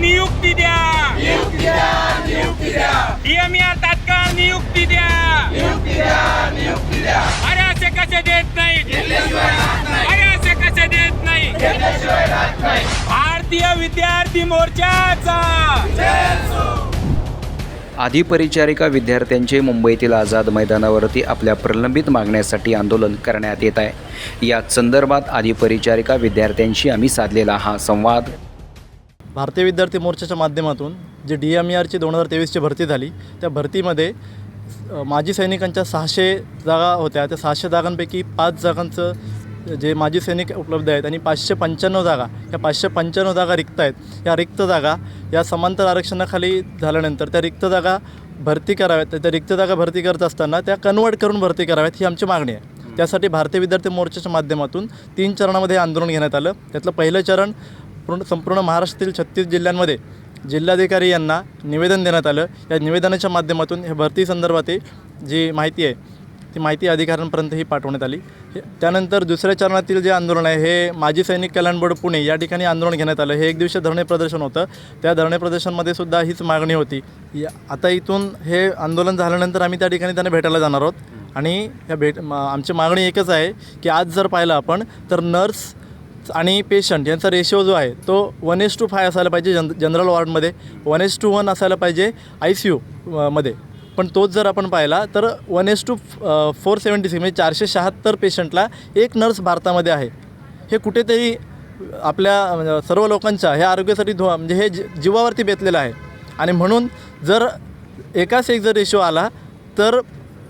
नियुक्ती द्या. डीएमआर तात्काळ नियुक्ती द्या. अरे असे कसे देत नाही. अरे असे कसे देत नाही? भारतीय विद्यार्थी मोर्चाचा आधी परिचारिका विद्यार्थ्यांचे मुंबईतील आझाद मैदानावरती आपल्या प्रलंबित मागण्यासाठी आंदोलन करण्यात येत आहे. याच संदर्भात आधी परिचारिका विद्यार्थ्यांशी आम्ही साधलेला हा संवाद. भारतीय विद्यार्थी मोर्चाच्या माध्यमातून जे डी एम ई आरची दोन हजार तेवीसची भरती झाली त्या भरतीमध्ये माजी सैनिकांच्या सहाशे जागा होत्या. त्या सहाशे जागांपैकी पाच जागांचं जे माजी सैनिक उपलब्ध आहेत आणि पाचशे पंच्याण्णव जागा या पाचशे पंच्याण्णव जागा रिक्त आहेत या रिक्त जागा या समांतर आरक्षणाखाली झाल्यानंतर त्या रिक्त जागा भरती कराव्यात. त्या रिक्त जागा भरती करत असताना त्या कन्वर्ट करून भरती कराव्यात ही आमची मागणी आहे. त्यासाठी भारतीय विद्यार्थी मोर्चाच्या माध्यमातून तीन चरणामध्ये हे आंदोलन घेण्यात आलं. त्यातलं पहिलं चरण पूर्ण संपूर्ण महाराष्ट्रातील छत्तीस जिल्ह्यांमध्ये जिल्हाधिकारी यांना निवेदन देण्यात आलं. या निवेदनाच्या माध्यमातून हे भरती संदर्भातील जी माहिती आहे ती माहिती अधिकाऱ्यांपर्यंत ही पाठवण्यात आली. त्यानंतर दुसऱ्या चरणातील जे आंदोलन आहे हे माजी सैनिक कल्याण बोर्ड पुणे या ठिकाणी आंदोलन घेण्यात आलं. हे एक दिवशी धरणे प्रदर्शन होतं. त्या धरणे प्रदर्शनमध्ये सुद्धा हीच मागणी होती. या आता इथून हे आंदोलन झाल्यानंतर आम्ही त्या ठिकाणी त्यांना भेटायला जाणार आहोत. आणि या भेट आमची मागणी एकच आहे की आज जर पाहिलं आपण तर नर्स आणि पेशंट यांचा रेशिओ जो आहे तो वन एस टू फाय असायला पाहिजे जन जनरल वॉर्डमध्ये वन एस टू वन असायला पाहिजे आय सी यू मध्ये. पण तोच जर आपण पाहिला तर one is to four seventy six म्हणजे चारशे शहात्तर पेशंटला एक नर्स भारतामध्ये आहे. हे कुठेतरी आपल्या म्हणजे सर्व लोकांच्या ह्या आरोग्यासाठी धो म्हणजे हे जीवावरती बेतलेलं आहे. आणि म्हणून जर एकाच एक जर रेशो आला तर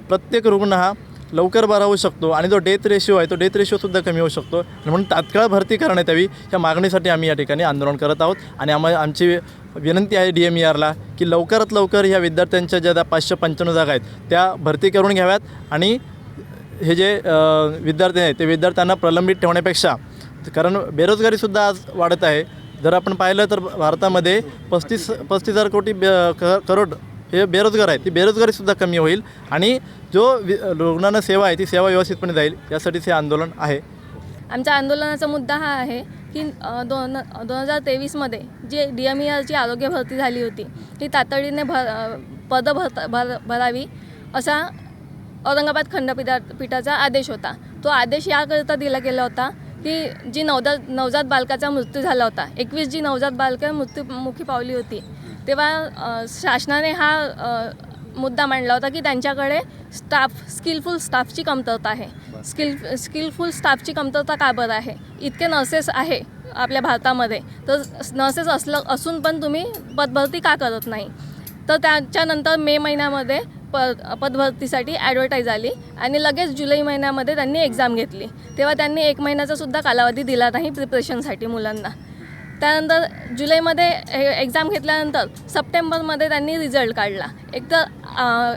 प्रत्येक रुग्ण हा लवकर बरा होऊ शकतो आणि जो डेथ रेशिओ आहे तो डेथ रेशिओसुद्धा कमी होऊ शकतो. आणि म्हणून तात्काळ भरती करण्यात यावी या मागणीसाठी आम्ही या ठिकाणी आंदोलन करत आहोत. आणि आम्हा आमची विनंती आहे डी एम ई आरला की लवकरात लवकर ह्या विद्यार्थ्यांच्या ज्या पाचशे पंच्याण्णव जागा आहेत त्या भरती करून घ्याव्यात. आणि हे जे विद्यार्थी आहेत ते विद्यार्थ्यांना प्रलंबित ठेवण्यापेक्षा कारण बेरोजगारीसुद्धा आज वाढत आहे. जर आपण पाहिलं तर भारतामध्ये पस्तीस पस्तीस हजार कोटी बे क करोड हे बेरोजगार आहेत. ती बेरोजगारीसुद्धा कमी होईल आणि जो रुग्णांना सेवा आहे ती सेवा व्यवस्थितपणे जाईल यासाठीच हे आंदोलन आहे. आमच्या आंदोलनाचा मुद्दा हा आहे की दोन दोन हजार तेवीसमध्ये जे डी एम ई आरची आरोग्य भरती झाली होती ती तातडीने भर पदं भरता भर भरावी असा औरंगाबाद खंडपीठा पीठाचा आदेश होता. तो आदेश याकरिता दिला गेला होता की जी नवजात नवजात बालकाचा मृत्यू झाला होता एकवीस जी नवजात बालकं मृत्यूमुखी पावली होती तेव्हा शासनाने हा मुद्दा मांडला होता की त्यांच्याकडे स्टाफ स्किलफुल स्टाफची कमतरता आहे. स्किल स्किलफुल स्टाफची कमतरता का बरं आहे? इतके नर्सेस आहे आपल्या भारतामध्ये. तर नर्सेस असलं असून पण तुम्ही पदभरती का करत नाही? तर त्याच्यानंतर मे महिन्यामध्ये प पदभरतीसाठी ॲडव्हर्टाईज आली आणि लगेच जुलै महिन्यामध्ये त्यांनी एक्झाम घेतली. तेव्हा त्यांनी एक महिन्याचा सुद्धा कालावधी दिला नाही प्रिपरेशनसाठी मुलांना. त्यानंतर जुलैमध्ये हे एक्झाम घेतल्यानंतर सप्टेंबरमध्ये त्यांनी रिझल्ट काढला. एक तर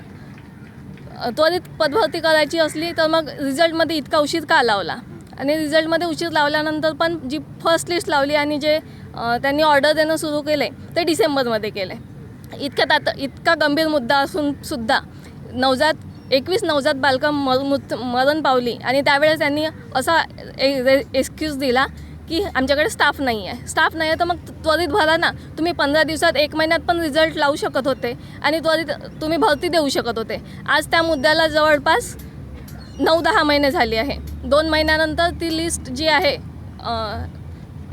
त्वरित पदभरती करायची असली तर मग रिझल्टमध्ये इतका उशीर का लावला? आणि रिझल्टमध्ये उशीर लावल्यानंतर पण जी फर्स्ट लिस्ट लावली आणि जे त्यांनी ऑर्डर देणं सुरू केले ते डिसेंबरमध्ये केले. इतक्या तात इतका गंभीर मुद्दा असून सुद्धा नवजात एकवीस नवजात बालकं मर मृत मरण पावली. आणि त्यावेळेस त्यांनी असा एक्सक्यूज दिला की आमच्याकडे स्टाफ नाही आहे स्टाफ नाही आहे तर मग त्वरित भरा ना. तुम्ही पंधरा दिवसात एक महिन्यात पण रिझल्ट लावू शकत होते आणि त्वरित तुम्ही भरती देऊ शकत होते. आज त्या मुद्द्याला जवळपास नऊ दहा महिने झाली आहे. दोन महिन्यानंतर ती लिस्ट जी आहे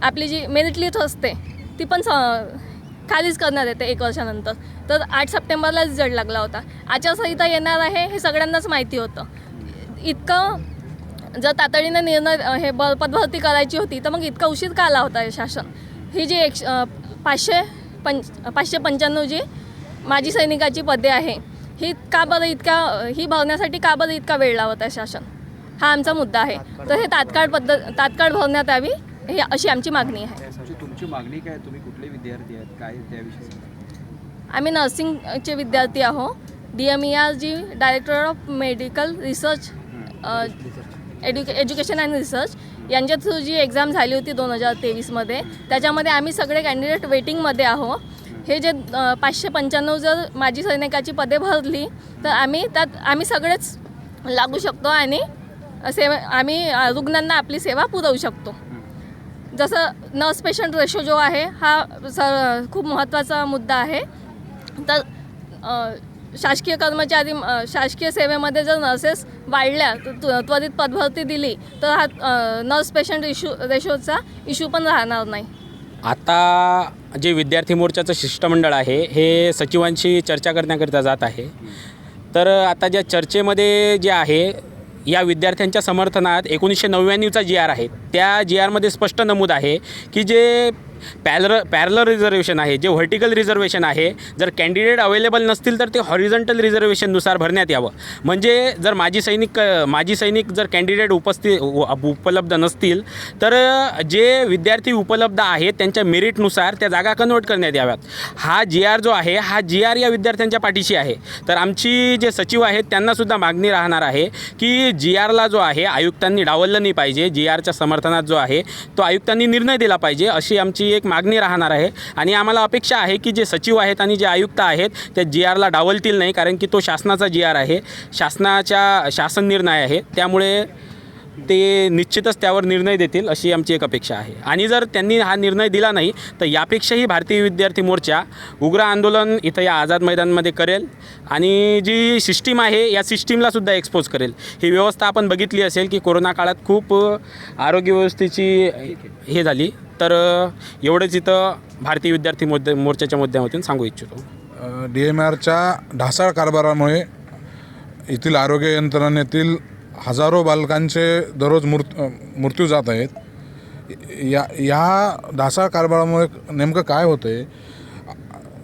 आपली जी मेरिट लिस्ट असते ती पण स खालीच करण्यात येते एक वर्षानंतर. तर आठ सप्टेंबरला रिझल्ट लागला होता. आचारसंहिता येणार आहे हे सगळ्यांनाच माहिती होतं. इतकं जर तातडीने निर्णय हे ब पदभरती करायची होती तर मग इतका उशीर का आला होता हे शासन? ही जी एकशे अ, पाचशे पंच पाचशे पंच्याण्णव जी माजी सैनिकाची पदे आहे ही का बरं इतक्या ही भरण्यासाठी का बरं इतका वेळ लावत आहे शासन? हा आमचा मुद्दा आहे. तर हे तात्काळ पद्धत तात्काळ भरण्यात यावी ही अशी आमची मागणी आहे. तुमची मागणी काय तुम्ही कुठले विद्यार्थी आहेत? काय त्याविषयी? आम्ही नर्सिंगचे विद्यार्थी आहो डी एम ई आर जी डायरेक्टर ऑफ मेडिकल रिसर्च एड्युके एज्युकेशन अँड रिसर्च यांच्या थ्रू जी एक्झाम झाली होती दोन हजार तेवीसमध्ये त्याच्यामध्ये आम्ही सगळे कॅन्डिडेट वेटिंगमध्ये आहो हे जे पाचशे पंच्याण्णव जर माजी सैनिकाची पदे भरली तर आम्ही त्यात आम्ही सगळेच लागू शकतो आणि सेवा आम्ही रुग्णांना आपली सेवा पुरवू शकतो. जसं नर्स पेशंट रेशो जो आहे हा सर खूप महत्त्वाचा मुद्दा आहे. तर शासकीय कर्मचारी शासकीय सेवेमध्ये जर नर्सेस वाढल्या तर त्व- त्वरित पदभरती दिली तर हा नर्स पेशंट इशू रेशोचा इश्यू पण राहणार नाही. आता जे विद्यार्थी मोर्चाचं शिष्टमंडळ आहे हे सचिवांशी चर्चा करण्याकरिता जात आहे. तर आता ज्या चर्चेमध्ये जे आहे या विद्यार्थ्यांच्या समर्थनात एकोणीसशे नव्याण्णवचा जी आर आहे. त्या जी आरमध्ये स्पष्ट नमूद आहे की जे पॅलर पॅरलर रिझर्वेशन आहे जे व्हर्टिकल रिझर्वेशन आहे जर कॅन्डिडेट अवेलेबल नसतील तर ते हॉरिझॉन्टल रिझर्वेशननुसार भरण्यात यावं. म्हणजे जर माजी सैनिक माजी सैनिक जर कॅन्डिडेट उपस्थित उपलब्ध नसतील तर जे विद्यार्थी उपलब्ध आहेत त्यांच्या मेरिटनुसार त्या जागा कन्वर्ट करण्यात याव्यात. हा जी आर जो आहे हा जी आर या विद्यार्थ्यांच्या पाठीशी आहे. तर आमची जे सचिव आहेत त्यांनासुद्धा मागणी राहणार आहे की जी आरला जो आहे आयुक्तांनी डावललं नाही पाहिजे जी आरच्या समर्थनात जो आहे तो आयुक्तांनी निर्णय दिला पाहिजे अशी आमची एक मागणी राहणार आहे. आणि आम्हाला अपेक्षा आहे की जे सचिव आहेत आणि जे आयुक्त आहेत त्या जी आरला डावलतील नाही कारण की तो शासनाचा जी आर आहे. शासनाच्या शासन निर्णय आहे. त्यामुळे ते निश्चितच त्यावर निर्णय देतील अशी आमची एक अपेक्षा आहे. आणि जर त्यांनी हा निर्णय दिला नाही तर यापेक्षाही भारतीय विद्यार्थी मोर्चा उग्र आंदोलन इथं या आझाद मैदानमध्ये करेल आणि जी सिस्टीम आहे या सिस्टीमला सुद्धा एक्सपोज करेल. ही व्यवस्था आपण बघितली असेल की कोरोना काळात खूप आरोग्य व्यवस्थेची हे झाली. तर एवढंच इथं भारतीय विद्यार्थी मुद्दे मोर्चाच्या मुद्द्यामधून सांगू इच्छितो. डी एम आरच्या ढासाळ कारभारामुळे येथील आरोग्य यंत्रणेतील हजारो बालकांचे दररोज मृत मृत्यू जात आहेत. या या ढासाळ कारभारामुळे नेमकं काय होतं आहे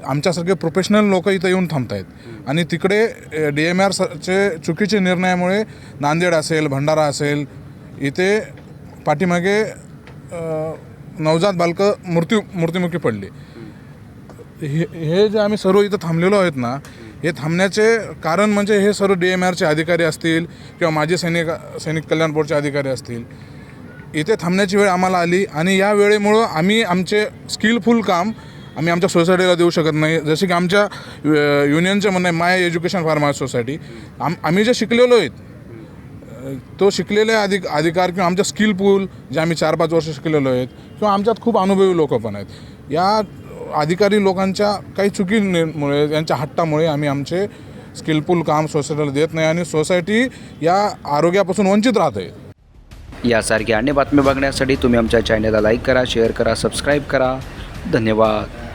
आमच्यासारखे प्रोफेशनल लोक इथं येऊन थांबत आहेत आणि तिकडे डी एम आरचे चुकीचे निर्णयामुळे नांदेड असेल भंडारा असेल इथे पाठीमागे नवजात बालकं मृत्यू मृत्युमुखी पडली. हे हे जे आम्ही सर्व इथं थांबलेलो आहेत ना हे थांबण्याचे कारण म्हणजे हे सर्व डी एम आरचे अधिकारी असतील किंवा माजी सैनिक सैनिक कल्याण बोर्डचे अधिकारी असतील. इथे थांबण्याची वेळ आम्हाला आली आणि या वेळेमुळं आम्ही आमचे स्किलफुल काम आम्ही आमच्या सोसायटीला देऊ शकत नाही. जसे की आमच्या युनियनचं युनियनचे म्हणणं आहे माय एज्युकेशन फार्मर्स सोसायटी आम आम्ही जे शिकलेलो आहेत तो शिकलेले अधिक अधिकार किंवा आमच्या स्किल पूल जे आम्ही चार पाच वर्ष शिकलेलो आहेत किंवा आमच्यात खूप अनुभवी लोक पण आहेत. या अधिकारी लोकांच्या काही चुकीमुळे यांच्या हट्टामुळे आम्ही आमचे स्किलफुल काम सोसायटीला देत नाही आणि सोसायटी या आरोग्यापासून वंचित राहते. यासारखी अन्य बातम्या बघण्यासाठी तुम्ही आमच्या चॅनलला लाईक करा शेअर करा सबस्क्राईब करा. धन्यवाद.